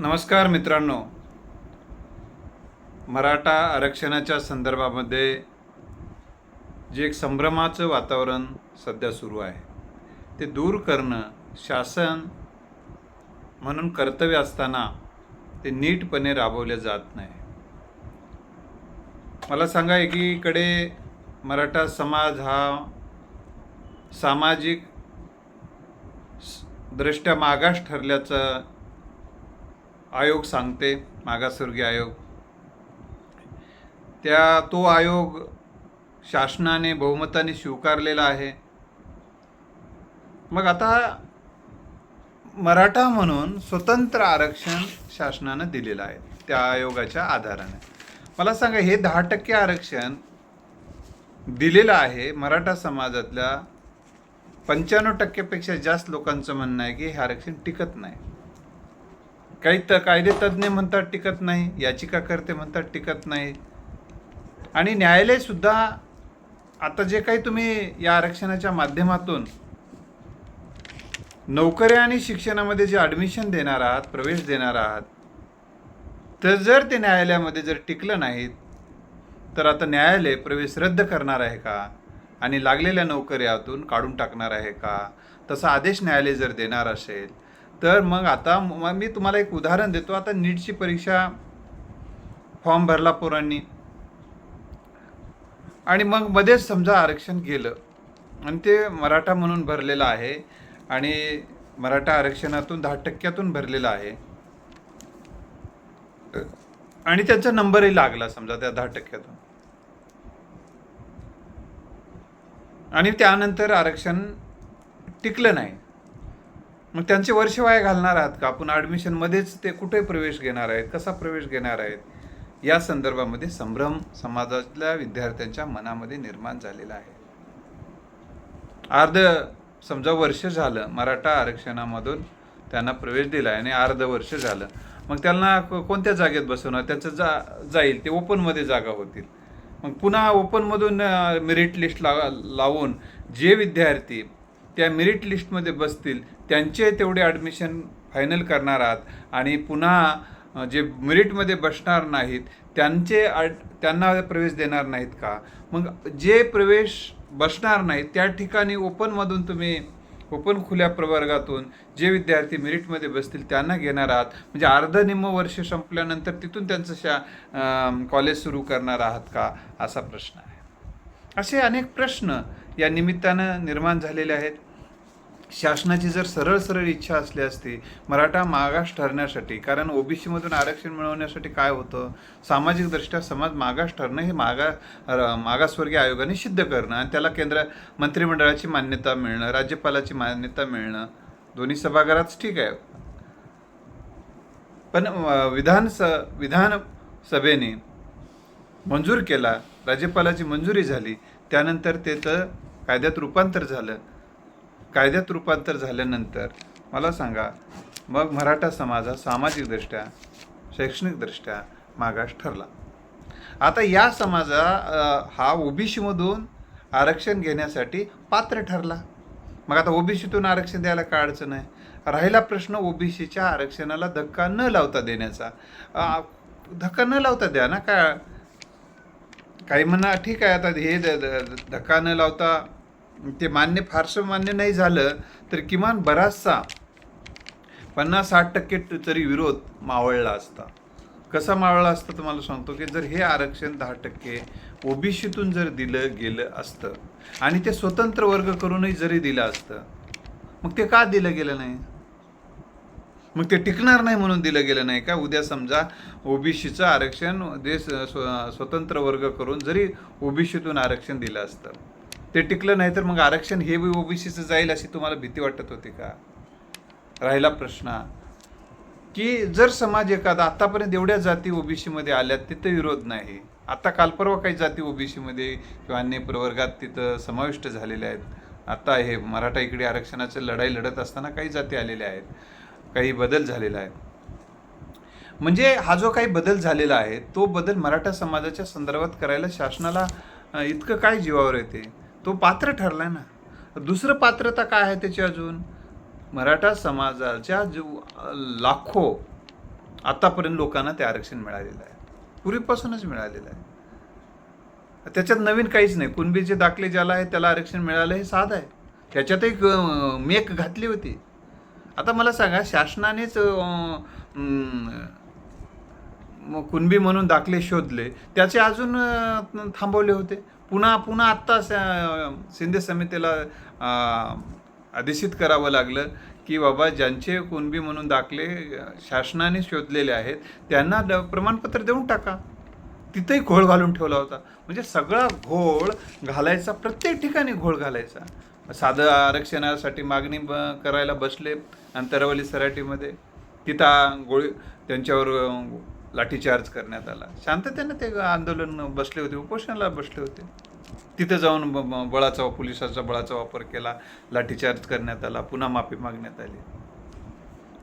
नमस्कार मित्रांनो. मराठा आरक्षणाच्या संदर्भामध्ये जे एक संभ्रमाचं वातावरण सध्या सुरू आहे ते दूर करणं शासन म्हणून कर्तव्य असताना ते नीटपणे राबवले जात नाही. मला सांगा एकीकडे मराठा समाज हा सामाजिक दृष्ट्या मागास ठरल्याचं आयोग सांगते मागासवर्गीय आयोग. त्या तो आयोग शासनाने बहुमताने स्वीकारलेला आहे. मग आता मराठा म्हणून स्वतंत्र आरक्षण शासनानं दिलेलं आहे त्या आयोगाच्या आधाराने. मला सांगा हे दहा टक्के आरक्षण दिलेलं आहे मराठा समाजातल्या पंच्याण्णव टक्क्यापेक्षा जास्त लोकांचं म्हणणं आहे की हे आरक्षण टिकत नाही. काही त कायदे तज्ज्ञ म्हणतात टिकत नाही याचिकाकर्ते म्हणतात टिकत नाही. आणि न्यायालयसुद्धा आता जे काही तुम्ही या आरक्षणाच्या माध्यमातून नोकऱ्या आणि शिक्षणामध्ये जे ॲडमिशन देणार आहात प्रवेश देणार आहात तर जर ते न्यायालयामध्ये जर टिकलं नाहीत तर आता न्यायालय प्रवेश रद्द करणार आहे का? आणि लागलेल्या नोकऱ्यातून काढून टाकणार आहे का? तसा आदेश न्यायालय जर देणार असेल तर मग आता मग मी तुम्हाला एक उदाहरण देतो. आता नीटची परीक्षा फॉर्म भरला पोरांनी. आणि मग मध्येच समजा आरक्षण गेलं. आणि ते मराठा म्हणून भरलेलं आहे. आणि मराठा आरक्षणातून दहा टक्क्यातून भरलेलं आहे. आणि त्यांचा नंबरही लागला समजा त्या दहा टक्क्यातून. आणि त्यानंतर आरक्षण टिकलं नाही. मग त्यांचे वर्ष वाया घालणार आहात का? आपण ॲडमिशनमध्येच ते कुठे प्रवेश घेणार आहेत? कसा प्रवेश घेणार आहेत? या संदर्भामध्ये संभ्रम समाजातल्या विद्यार्थ्यांच्या मनामध्ये निर्माण झालेला आहे. अर्ध समजा वर्ष झालं मराठा आरक्षणामधून त्यांना प्रवेश दिला आणि अर्ध वर्ष झालं. मग त्यांना को- कोणत्या जागेत बसवणार? त्याचं जा जाईल ते ओपनमध्ये जागा होतील. मग पुन्हा ओपनमधून मेरिट लिस्ट ला लावून जे विद्यार्थी त्या मेरिट लिस्टमध्ये बसतील त्यांचे तेवढे ॲडमिशन फायनल करणार आहात आणि पुन्हा जे मेरिटमध्ये बसणार नाहीत त्यांचे आड त्यांना प्रवेश देणार नाहीत का? मग जे प्रवेश बसणार नाहीत त्या ठिकाणी ओपनमधून तुम्ही ओपन खुल्या प्रवर्गातून जे विद्यार्थी मेरिटमध्ये बसतील त्यांना घेणार आहात. म्हणजे अर्ध निम्म वर्ष संपल्यानंतर तिथून त्यांचं शा कॉलेज सुरू करणार आहात का? असा प्रश्न आहे. असे अनेक प्रश्न या निमित्तानं निर्माण झालेले आहेत. शासनाची जर सरळ सरळ इच्छा असली असती मराठा मागास ठरण्यासाठी कारण ओबीसीमधून आरक्षण मिळवण्यासाठी काय होतं? सामाजिकदृष्ट्या समाज मागास ठरणं हे मागा मागासवर्गीय आयोगाने सिद्ध करणं आणि त्याला केंद्र मंत्रिमंडळाची मान्यता मिळणं राज्यपालाची मान्यता मिळणं दोन्ही सभागृहात ठीक आहे. पण विधान स विधान सभेने मंजूर केला राज्यपालाची मंजुरी झाली त्यानंतर त्याचं कायद्यात रूपांतर झालं कायद्यात रूपांतर झाल्यानंतर मला सांगा मग मराठा समाज हा सामाजिकदृष्ट्या शैक्षणिकदृष्ट्या मागास ठरला. आता या समाजा हा ओबीसीमधून आरक्षण घेण्यासाठी पात्र ठरला. मग आता ओबीसीतून आरक्षण द्यायला काय अडचण आहे? राहिला प्रश्न ओबीसीच्या आरक्षणाला धक्का न लावता देण्याचा. धक्का न लावता द्या ना काय? काही म्हणा ठीक आहे आता हे द- द- धक्का न लावता ते मान्य फारसं मान्य नाही झालं तर किमान बराचसा पन्नास साठ टक्के तरी विरोध मावळला असता. कसा मावळला असता तुम्हाला सांगतो की जर हे आरक्षण दहा टक्के ओबीसीतून जर दिलं गेलं असतं आणि ते स्वतंत्र वर्ग करूनही जरी दिलं असतं मग ते का दिलं गेलं नाही? मग ते टिकणार नाही म्हणून दिलं गेलं नाही का? उद्या समजा ओबीसीचं आरक्षण देश स्व- स्वतंत्र वर्ग करून जरी ओबीसीतून आरक्षण दिलं असतं. ते टिकलं नाही तर मग आरक्षण हे ओबीसीचं जाईल अशी तुम्हाला भीती वाटत होती का? राहिला प्रश्न. की जर समाज एखादा आतापर्यंत एवढ्या जाती ओबीसीमध्ये आल्यात तिथं विरोध नाही. आता कालपर्वा काही जाती ओबीसीमध्ये किंवा अन्य प्रवर्गात तिथं समाविष्ट झालेल्या आहेत. आता हे मराठा इकडे आरक्षणाची लढाई लढत असताना काही जाती आलेल्या आहेत. काही बदल झालेला आहे. म्हणजे हा जो काही बदल झालेला आहे तो बदल मराठा समाजाच्या संदर्भात करायला शासनाला इतकं काय जीवावर येते? तो पात्र ठरलाय ना. दुसरं पात्रता काय आहे त्याची अजून? मराठा समाजाच्या जो लाखो आतापर्यंत लोकांना ते आरक्षण मिळालेलं आहे. पूर्वीपासूनच मिळालेलं आहे. त्याच्यात नवीन काहीच नाही. कुणबीचे दाखले ज्याला आहे त्याला आरक्षण मिळालं हे साधं आहे. त्याच्यातही एक मेक घातली होती. आता मला सांगा शासनानेच कुणबी म्हणून दाखले शोधले त्याचे अजून थांबवले होते? पुन्हा पुन्हा आत्ता शिंदे समितीला आदेशित करावं लागलं की बाबा ज्यांचे कुणबी म्हणून दाखले शासनाने शोधलेले आहेत त्यांना द- प्रमाणपत्र देऊन टाका. तिथंही घोळ घालून ठेवला होता. म्हणजे सगळा घोळ घालायचा प्रत्येक ठिकाणी घोळ घालायचा. साधं आरक्षणासाठी मागणी ब करायला बसले अंतरावली सराटीमध्ये. तिथं गोळी त्यांच्यावर लाठीचार्ज करण्यात आला. शांततेनं ते आंदोलन बसले होते उपोषणाला बसले होते. तिथं जाऊन ब- बळाचा पोलिसाचा बळाचा वापर केला लाठीचार्ज करण्यात आला पुन्हा माफी मागण्यात आली.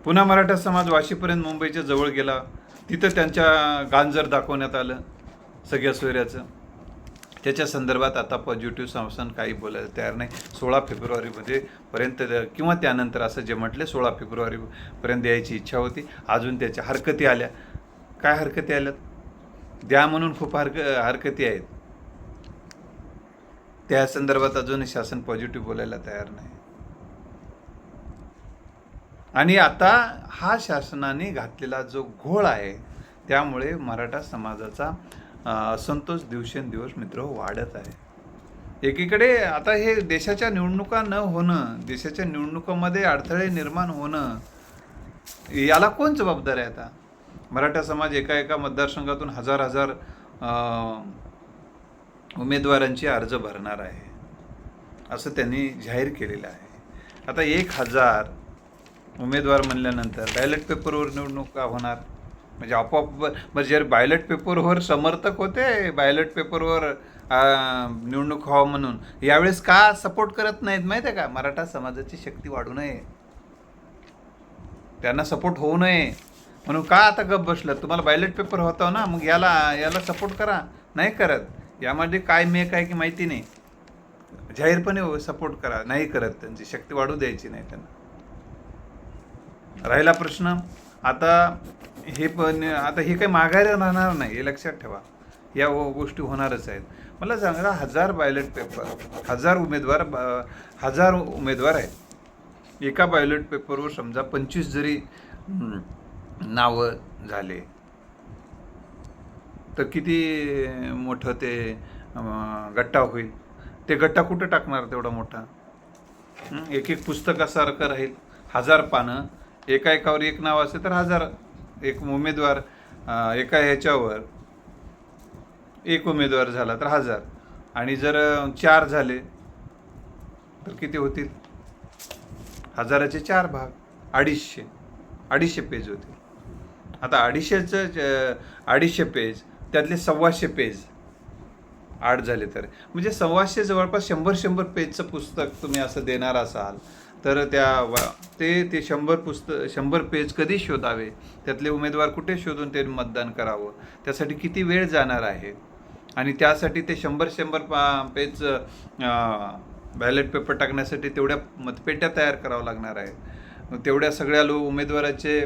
पुन्हा मराठा समाज वाशीपर्यंत मुंबईच्या जवळ गेला. तिथं त्यांच्या गांजर दाखवण्यात आलं सगळ्या सोयऱ्याचं. त्याच्या संदर्भात आता पॉझिटिव्ह संस्थान काही बोलायला तयार नाही. सोळा फेब्रुवारीमध्ये पर्यंत किंवा त्यानंतर असं जे म्हटले सोळा फेब्रुवारीपर्यंत यायची इच्छा होती. अजून त्याच्या हरकती आल्या. काय हरकती आल्यात? द्या म्हणून खूप हरक हरकती आहेत. त्या संदर्भात अजूनही शासन पॉझिटिव्ह बोलायला तयार नाही. आणि आता हा शासनाने घातलेला जो घोळ आहे त्यामुळे मराठा समाजाचा असंतोष दिवसेंदिवस मित्र वाढत आहे. एकीकडे आता हे देशाच्या निवडणुका न होणं देशाच्या निवडणुकामध्ये अडथळे निर्माण होणं याला कोण जबाबदार आहे आता? मराठा समाज एका एका मतदारसंघातून हजार हजार उमेदवारांची अर्ज भरणार आहे. असं त्यांनी जाहीर केलेलं आहे. आता एक हजार उमेदवार म्हणल्यानंतर बॅलेट पेपरवर निवडणुका होणार? म्हणजे आपोआप म्हणजे जर बायलट पेपरवर समर्थक होते बायलट पेपरवर निवडणूक व्हावं म्हणून यावेळेस का सपोर्ट करत नाहीत माहिती आहे का? मराठा समाजाची शक्ती वाढू नये. त्यांना सपोर्ट होऊ नये. म्हणून का आता गप बसलं? तुम्हाला बॅलेट पेपर होता ना मग याला याला सपोर्ट करा. नाही करत. यामध्ये काय मेक आहे की माहिती नाही. जाहीरपणे सपोर्ट करा. नाही करत त्यांची. शक्ती वाढू द्यायची नाही त्यांना. राहिला प्रश्न. आता हे पण आता हे काही माघारी राहणार नाही. हे लक्षात ठेवा. या गोष्टी होणारच आहेत. मला सांगा हजार बॅलेट पेपर हजार उमेदवार ब- हजार उमेदवार आहेत. एका बायलट पेपरवर समजा पंचवीस जरी नावं झाले. तर किती मोठं ते गट्टा होईल? ते गट्टा कुठं टाकणार तेवढा मोठा? एक एक पुस्तकासारखं राहील. हजार पानं. एका एकावर एक नाव असेल तर हजार. एक उमेदवार एका ह्याच्यावर एक उमेदवार झाला तर हजार. आणि जर चार झाले तर किती होतील? हजाराचे चार भाग. अडीचशे. अडीचशे पेज होतील. आता अडीचशेचं ज- अडीचशे पेज त्यातले सव्वाशे पेज आठ झाले तर. म्हणजे सव्वाशे जवळपास शंभर शंभर पेजचं पुस्तक तुम्ही असं देणार असाल तर त्या ते ते शंभर पुस्तक शंभर पेज कधी शोधावे? त्यातले उमेदवार कुठे शोधून ते मतदान करावं? त्यासाठी किती वेळ जाणार आहे? आणि त्यासाठी ते शंभर शंभर पा पेज बॅलेट पेपर टाकण्यासाठी तेवढ्या मतपेट्या तयार करावं लागणार आहे. तेवढ्या सगळ्या लो उमेदवाराचे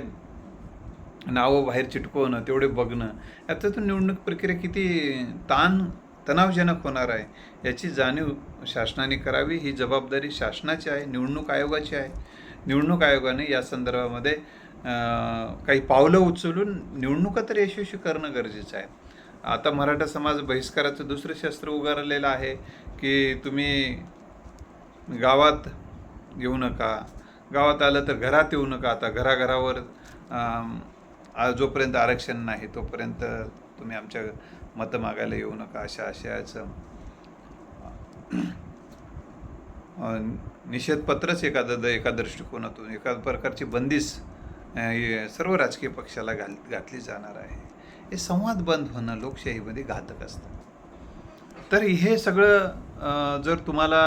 नावं बाहेर चिटकवणं तेवढे बघणं याच्यातून निवडणूक प्रक्रिया किती ताण तणावजनक होणार आहे याची जाणीव शासनाने करावी. ही जबाबदारी शासनाची आहे निवडणूक आयोगाची आहे. निवडणूक आयोगाने या संदर्भामध्ये काही पावलं उचलून निवडणुका तर यशस्वी करणं गरजेचं आहे. आता मराठा समाज बहिष्काराचं दुसरं शस्त्र उगारलेलं आहे की तुम्ही गावात येऊ नका गावात आलं तर घरात येऊ नका. आता घराघरावर जोपर्यंत आरक्षण नाही तोपर्यंत तुम्ही आमच्या मतं मागायला येऊ नका अशा आशयाचं निषेधपत्रच एखादं एका दृष्टिकोनातून एका प्रकारची बंदीच हे सर्व राजकीय पक्षाला घाल घातली जाणार आहे. हे संवाद बंद होणं लोकशाहीमध्ये घातक असतं. तर हे सगळं जर तुम्हाला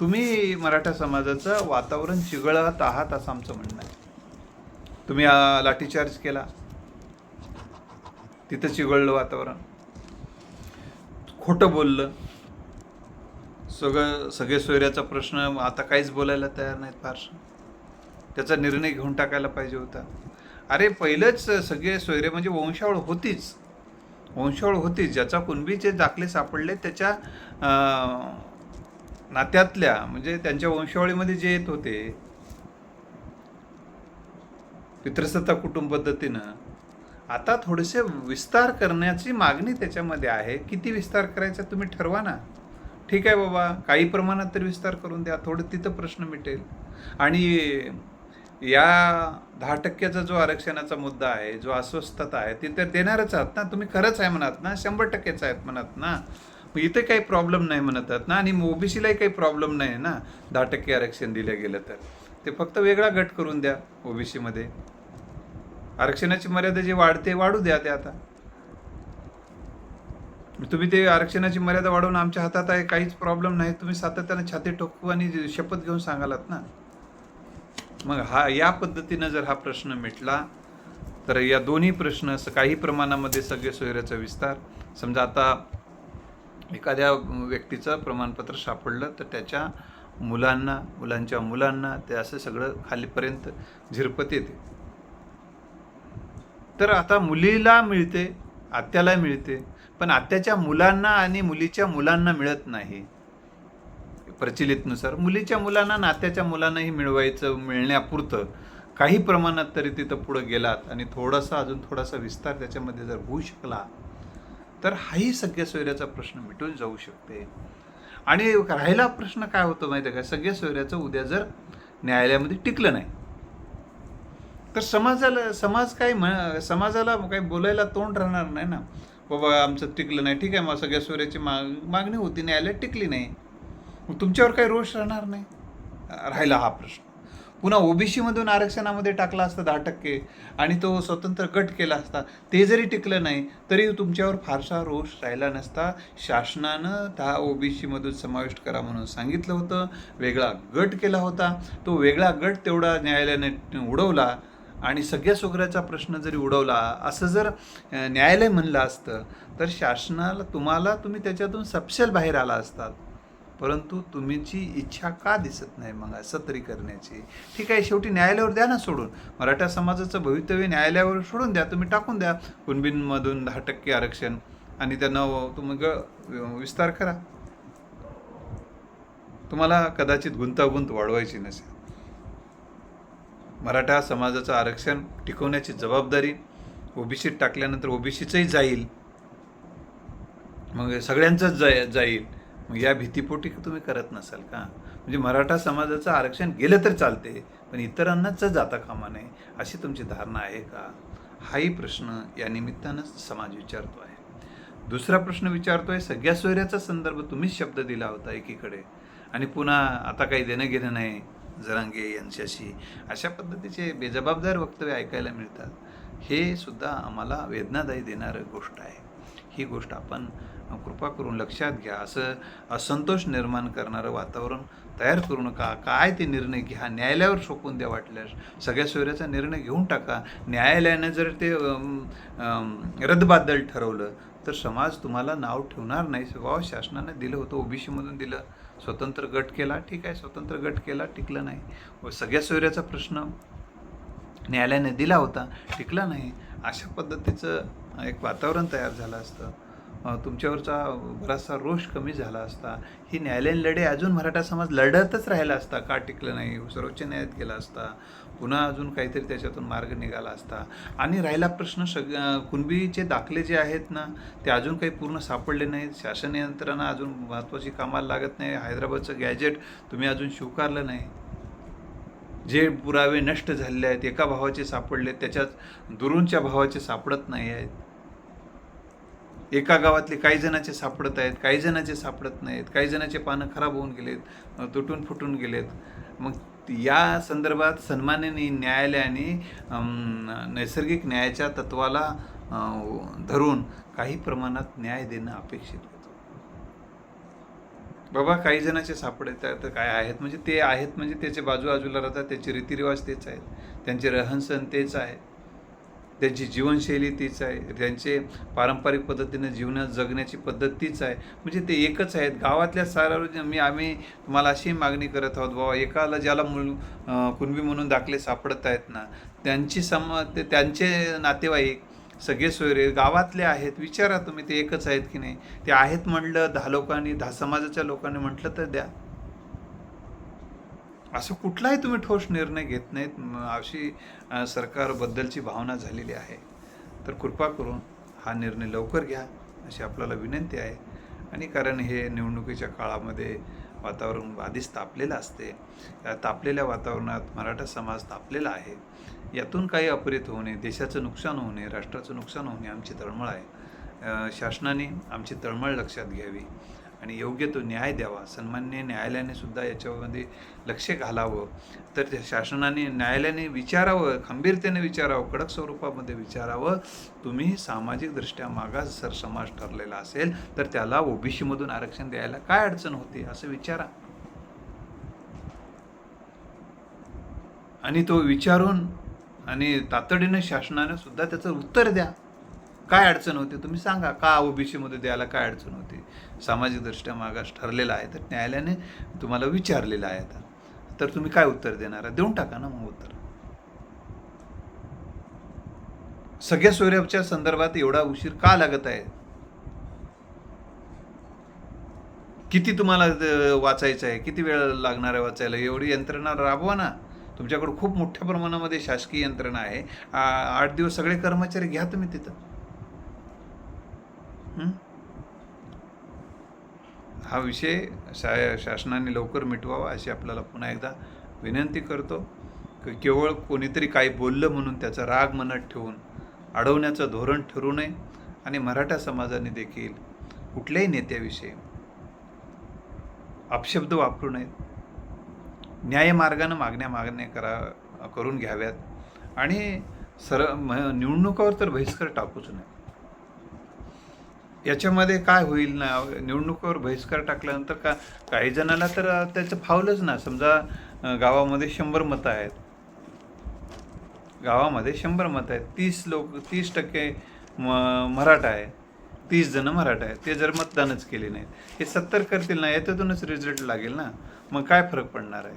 तुम्ही मराठा समाजाचं वातावरण चिघळत आहात असं आमचं म्हणणं आहे. तुम्ही लाठीचार्ज केला. तिथं चिघळलं वातावरण. खोटं बोललं. सगळं सगळे सोयऱ्याचा प्रश्न आता काहीच बोलायला तयार नाहीत फारसं त्याचा निर्णय घेऊन टाकायला पाहिजे होता. अरे पहिलंच सगळे सोयरे म्हणजे वंशावळ होतीच. वंशावळ होतीच. ज्याचा कुणबीचे दाखले सापडले त्याच्या नात्यातल्या म्हणजे त्यांच्या वंशावळीमध्ये जे येत होते पितृसत्ता कुटुंब पद्धतीनं आता थोडेसे विस्तार करण्याची मागणी त्याच्यामध्ये आहे. किती विस्तार करायचा तुम्ही ठरवा ना. ठीक आहे बाबा काही प्रमाणात तरी विस्तार करून द्या. थोडं तिथं प्रश्न मिटेल. आणि या दहा टक्क्याचा जो आरक्षणाचा मुद्दा आहे जो अस्वस्थता आहे ती तर देणारच आहात ना. तुम्ही खरंच आहे म्हणत ना. शंभर टक्केच आहेत म्हणत ना. मग इथे काही प्रॉब्लेम नाही म्हणत आहेत ना. आणि ओबीसीलाही काही प्रॉब्लेम नाही ना. दहा टक्के आरक्षण दिलं गेलं तर. ते फक्त वेगळा गट करून द्या ओबीसीमध्ये. आरक्षणाची मर्यादा जी वाढते वाढू द्या ते आता. तुम्ही ते आरक्षणाची मर्यादा वाढवून आमच्या हातात आहे काहीच प्रॉब्लेम नाही. तुम्ही सातत्याने छाती टोकू आणि शपथ घेऊन सांगालात ना. मग हा या पद्धतीनं जर हा प्रश्न मिटला तर या दोन्ही प्रश्न काही प्रमाणामध्ये सगळे सोयऱ्याचा विस्तार. समजा आता एखाद्या व्यक्तीचं प्रमाणपत्र सापडलं तर त्याच्या मुलांना मुलांच्या मुलांना ते असं सगळं खालीपर्यंत झिरपत येते. तर आता मुलीला मिळते आत्याला मिळते पण आत्याच्या मुलांना आणि मुलीच्या मुलांना मिळत नाही. प्रचलितनुसार मुलीच्या मुलांना नात्याच्या मुलांनाही मिळवायचं मिळण्यापुरतं. काही प्रमाणात तरी तिथं पुढं गेलात आणि थोडासा अजून थोडासा विस्तार त्याच्यामध्ये जर होऊ शकला तर हाही सगळ्या सोयऱ्याचा प्रश्न मिटून जाऊ शकते. आणि राहिला प्रश्न काय होतो माहिती आहे का? सगळ्या सोयऱ्याचं उद्या जर न्यायालयामध्ये टिकलं नाही तर समाजाला समाज काय म्हण समाजाला काही बोलायला तोंड राहणार नाही ना. बाबा आमचं टिकलं नाही. ठीक आहे मग सगळ्या सूर्याची माग मागणी होती न्यायालयात टिकली नाही. मग तुमच्यावर काही रोष राहणार नाही? राहिला हा प्रश्न. पुन्हा ओबीसीमधून आरक्षणामध्ये टाकला असता दहा टक्के आणि तो स्वतंत्र गट केला असता ते जरी टिकलं नाही तरी तुमच्यावर फारसा रोष राहिला नसता. शासनानं दहा ओबीसीमधून समाविष्ट करा म्हणून सांगितलं होतं. वेगळा गट केला होता. तो वेगळा गट तेवढा न्यायालयाने उडवला. आणि सगळ्या सोगऱ्याचा प्रश्न जरी उडवला असं जर न्यायालय म्हणलं असतं तर शासनाला तुम्हाला तुम्ही त्याच्यातून सपशेल बाहेर आला असतात. परंतु तुमची इच्छा का दिसत नाही मग सत्री करण्याची? ठीक आहे शेवटी न्यायालयावर द्या ना सोडून. मराठा समाजाचं भवितव्य न्यायालयावर सोडून द्या तुम्ही टाकून द्या. कुणबींमधून दहा टक्के आरक्षण आणि त्यांना तुम्ही ग विस्तार करा. तुम्हाला कदाचित गुंतागुंत वाढवायची नसेल. मराठा समाजाचं आरक्षण टिकवण्याची जबाबदारी ओबीसीत टाकल्यानंतर ओबीसीचंही जाईल. मग सगळ्यांचंच जाय जाईल. मग या भीतीपोटी तुम्ही करत नसाल का? म्हणजे मराठा समाजाचं आरक्षण गेलं तर चालते पण इतरांनाच जाता कामा नये अशी तुमची धारणा आहे का? हाही प्रश्न या निमित्तानंच समाज विचारतो आहे दुसरा प्रश्न विचारतो आहे सगळ्या सोयऱ्याचा संदर्भ तुम्हीच शब्द दिला होता एकीकडे. आणि पुन्हा आता काही देणं घेणं नाही. जरांगे यांच्याशी अशा पद्धतीचे बेजबाबदार वक्तव्य ऐकायला मिळतात हे सुद्धा आम्हाला वेदनादायी देणारं गोष्ट आहे. ही गोष्ट आपण कृपा करून लक्षात घ्या. असं असंतोष निर्माण करणारं वातावरण तयार करू नका. काय ते निर्णय घ्या. न्यायालयावर सोपून द्या वाटल्यास. सगळ्या सोयऱ्याचा निर्णय घेऊन टाका. न्यायालयानं जर ते रद्दबादल ठरवलं तर समाज तुम्हाला नाव ठेवणार नाही. बाबा शासनानं दिलं होतं ओबीसीमधून दिलं. स्वतंत्र गट केला ठीक आहे स्वतंत्र गट केला टिकलं नाही. व सगळ्या सोयऱ्याचा प्रश्न न्यायालयाने दिला होता टिकला नाही. अशा पद्धतीचं एक वातावरण तयार झालं असतं. तुमच्यावरचा बराचसा रोष कमी झाला असता. ही न्यायालयीन लढे अजून मराठा समाज लढतच राहिला असता का टिकलं नाही? सर्वोच्च न्यायालयात गेला असता. पुन्हा अजून काहीतरी त्याच्यातून मार्ग निघाला असता. आणि राहिला प्रश्न सग कुणबीचे दाखले जे आहेत ना ते अजून काही पूर्ण सापडले नाहीत. शासन यंत्रणा अजून महत्त्वाची कामाला लागत नाही. हैदराबादचं गॅजेट तुम्ही अजून स्वीकारलं नाही. जे पुरावे नष्ट झालेले आहेत एका भावाचे सापडले त्याच्यात दुरूनच्या भावाचे सापडत नाही आहेत. एका गावातले काही जणांचे सापडत आहेत काही जणांचे सापडत नाहीत काही जणांचे पानं खराब होऊन गेलेत तुटून फुटून गेलेत. मग या संदर्भात सन्माननीय न्यायालयाने नैसर्गिक न्यायाच्या तत्वाला धरून काही प्रमाणात न्याय देणं अपेक्षित होतं बाबा काही जणांचे सापडत आहेत तर काय आहेत? म्हणजे ते आहेत म्हणजे त्याचे बाजू बाजूला राहतात त्याचे रीतिरिवाज तेच आहेत. त्यांचे रहनसहन तेच आहे. त्यांची जीवनशैली तीच आहे त्यांचे पारंपरिक पद्धतीनं जीवन जगण्याची पद्धत तीच आहे. म्हणजे ते एकच आहेत. गावातल्या सारा मी आम्ही तुम्हाला अशी मागणी करत आहोत बाबा एकाला ज्याला मुल कुणबी म्हणून दाखले सापडत आहेत ना त्यांची सम ते त्यांचे नातेवाईक सगळे सोयरे गावातले आहेत. विचारा तुम्ही ते एकच आहेत की नाही? ते आहेत म्हणलं दहा लोकांनी दहा समाजाच्या लोकांनी म्हटलं तर द्या. असं कुठलाही तुम्ही ठोस निर्णय घेत नाहीत. अशी सरकारबद्दलची भावना झालेली आहे. तर कृपा करून हा निर्णय लवकर घ्या अशी आपल्याला विनंती आहे. आणि कारण हे निवडणुकीच्या काळामध्ये वातावरण आधीच तापलेलं असते. या तापलेल्या वातावरणात मराठा समाज तापलेला आहे. यातून काही अपरित होऊ नये. देशाचं नुकसान होऊ नये. राष्ट्राचं नुकसान होऊ नये आमची तळमळ आहे. शासनाने आमची तळमळ लक्षात घ्यावी. आणि योग्य तो न्याय द्यावा सन्मान्य न्यायालयाने सुद्धा याच्यामध्ये लक्ष घालावं. तर त्या शासनाने न्यायालयाने विचारावं खंबीरतेने विचारावं कडक स्वरूपामध्ये विचारावं. तुम्ही सामाजिकदृष्ट्या मागास सर समाज ठरलेला असेल तर त्याला ओबीसीमधून आरक्षण द्यायला काय अडचण होती असं विचारा. आणि तो विचारून आणि तातडीनं शासनाने सुद्धा त्याचं उत्तर द्या. काय अडचण होती? तुम्ही सांगा का ओबीसीमध्ये द्यायला काय अडचण होती? सामाजिकदृष्ट्या मागास ठरलेला आहे तर न्यायालयाने तुम्हाला विचारलेलं आहे आता. तर तुम्ही काय उत्तर देणार? देऊन टाका ना मग उत्तर. सगळ्या सोयऱ्याच्या संदर्भात एवढा उशीर का लागत आहे? किती तुम्हाला वाचायचं आहे? किती वेळ लागणार आहे वाचायला? एवढी यंत्रणा राबवा ना. तुमच्याकडे खूप मोठ्या प्रमाणामध्ये शासकीय यंत्रणा आहे. आठ दिवस सगळे कर्मचारी घ्या तुम्ही तिथं. हा विषय शा शासनाने लवकर मिटवावा अशी आपल्याला पुन्हा एकदा विनंती करतो. की केवळ कोणीतरी काही बोललं म्हणून त्याचा राग मनात ठेवून अडवण्याचं धोरण ठरू नये आणि मराठा समाजाने देखील कुठल्याही नेत्याविषयी अपशब्द वापरू नयेत. न्यायमार्गानं मागण्या मागण्या करा करून घ्याव्यात. आणि सर म- निवडणुकावर तर बहिष्कार टाकूच नये. याच्यामध्ये काय होईल ना? निवडणुकीवर बहिष्कार टाकल्यानंतर का काही जणांना तर त्याचं फावलंच ना. समजा गावामध्ये शंभर मतं आहेत. गावामध्ये शंभर मतं आहेत. तीस लोक तीस टक्के म मराठा आहे. तीस जण मराठा आहेत. ते जर मतदानच केले नाहीत हे सत्तर करतील ना याच्यातूनच रिझल्ट लागेल ना? मग काय फरक पडणार आहे?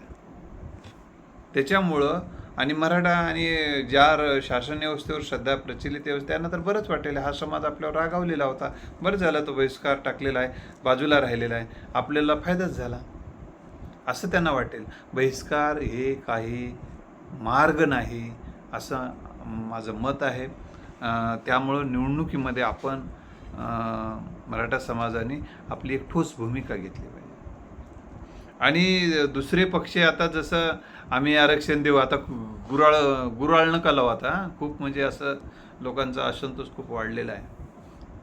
त्याच्यामुळं आणि मराठा आणि ज्या शासन व्यवस्थेवर सध्या प्रचलित व्यवस्था त्यांना तर बरंच वाटेल. हा समाज आपल्यावर रागावलेला होता. बरं झाला तो बहिष्कार टाकलेला आहे बाजूला राहिलेला आहे. आपल्याला फायदाच झाला. असं त्यांना वाटेल. बहिष्कार हे काही मार्ग नाही असं माझं मत आहे. त्यामुळं निवडणुकीमध्ये आपण मराठा समाजाने आपली एक ठोस भूमिका घेतली पाहिजे. आणि दुसरे पक्ष आता जसं आम्ही आरक्षण देऊ आता गुराळ गुराळ नका लावू आता खूप म्हणजे असं लोकांचा असंतोष खूप वाढलेला आहे.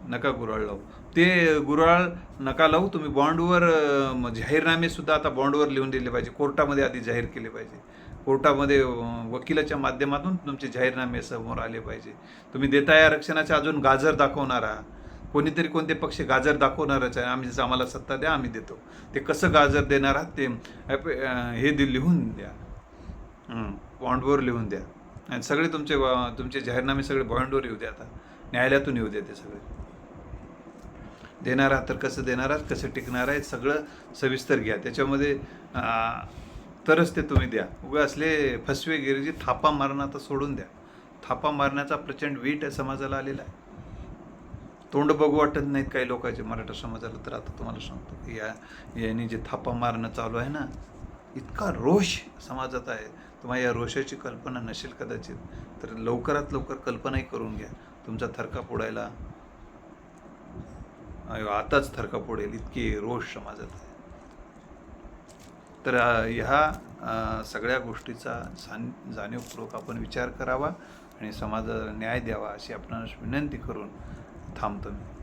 नका गुराळ लावू. ते गुराळ नका लावू तुम्ही बॉन्डवर जाहीरनामेसुद्धा आता बॉन्डवर लिहून दिले पाहिजे. कोर्टामध्ये आधी जाहीर केले पाहिजे. कोर्टामध्ये वकिलाच्या माध्यमातून तुमचे जाहीरनामे समोर आले पाहिजे. तुम्ही देताय आरक्षणाचे अजून गाजर दाखवणारा. कोणीतरी कोणते पक्ष गाजर दाखवणारच आहे. आम्ही जसं आम्हाला सत्ता द्या आम्ही देतो. ते कसं गाजर देणार आहात ते हे दि लिहून द्या. बॉन्डवर लिहून द्या. आणि सगळे तुमचे तुमचे जाहीरनामे सगळे बॉन्डवर येऊ द्या आता. न्यायालयातून येऊ द्या ते सगळे. देणार आहात तर कसं देणार आहात कसं टिकणार आहे सगळं सविस्तर घ्या. त्याच्यामध्ये तरच ते तुम्ही द्या. उभे असले फसवेगिरीजी थापा मारणं आता सोडून द्या. थापा मारण्याचा प्रचंड वीट आहे समाजाला आलेला आहे. तोंड बघू वाटत नाहीत काही लोकांचे. मराठा समाजाला तर आता तुम्हाला सांगतो की या यांनी जे थापा मारणं चालू आहे ना इतका रोष समाजात आहे. तुम्हाला या रोषाची कल्पना नसेल कदाचित तर लवकरात लवकर कल्पनाही करून घ्या. तुमचा थरका पुडायला आताच थरका पुडेल इतकी रोष समाजात आहे. तर ह्या सगळ्या गोष्टीचा जाण जाणीवपूर्वक आपण विचार करावा आणि समाजाला न्याय द्यावा अशी आपणास विनंती करून थांबतो मी